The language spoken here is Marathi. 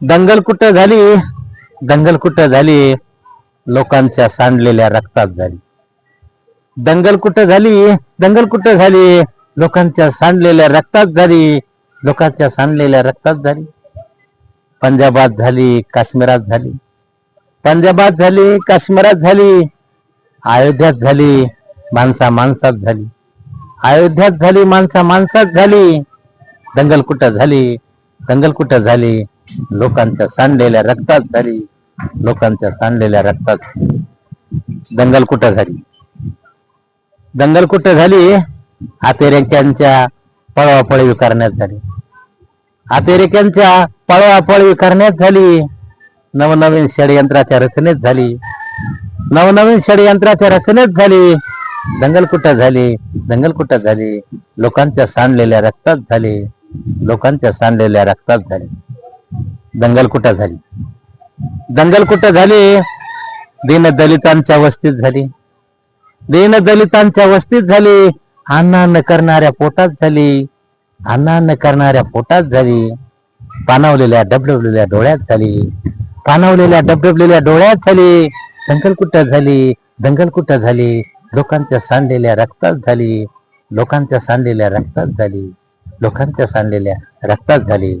दंगल कुठं झाली. दंगल कुठं झाली. लोकांच्या सांडलेल्या रक्तात झाली. दंगल कुठं झाली. दंगल कुठं झाली. लोकांच्या सांडलेल्या रक्तात झाली. लोकांच्या सांडलेल्या रक्तात झाली. पंजाबात झाली. काश्मीरात झाली. पंजाबात झाली. काश्मीरात झाली. अयोध्यात झाली. माणसा माणसात झाली. अयोध्यात झाली. माणसा माणसात झाली. दंगल कुठं झाली. दंगल कुठं झाली. लोकांच्या सांडलेल्या रक्तात झाली. लोकांच्या सांडलेल्या रक्तात. दंगल कुठं झाली? दंगल कुठं झाली? आतेरेक्यांच्या पळवापळी करण्यात झाली. आतेरेक्यांच्या पळवापळी करण्यात झाली. नवनवीन षडयंत्राच्या रचनेत झाली. नवनवीन षडयंत्राच्या रचनेत झाली. दंगल कुठं झाली? दंगल कुठं झाली? लोकांच्या सांडलेल्या रक्तात झाली. लोकांच्या सांडलेल्या रक्तात झाली. दंगल झाली? दंगल झाली? दीन दलितांच्या वस्तीत झाली. दीन दलितांच्या वस्तीत झाली. अन्न करणाऱ्या पोटात झाली. अन्न करणाऱ्या पोटात झाली. पानावलेल्या डबडबलेल्या डोळ्यात झाली. पानावलेल्या डबडबलेल्या डोळ्यात झाली. दंगल झाली? दंगल झाली? लोकांच्या सांडलेल्या रक्तात झाली. लोकांच्या सांडलेल्या रक्तात झाली. लोकांच्या सांडलेल्या रक्तात झाली.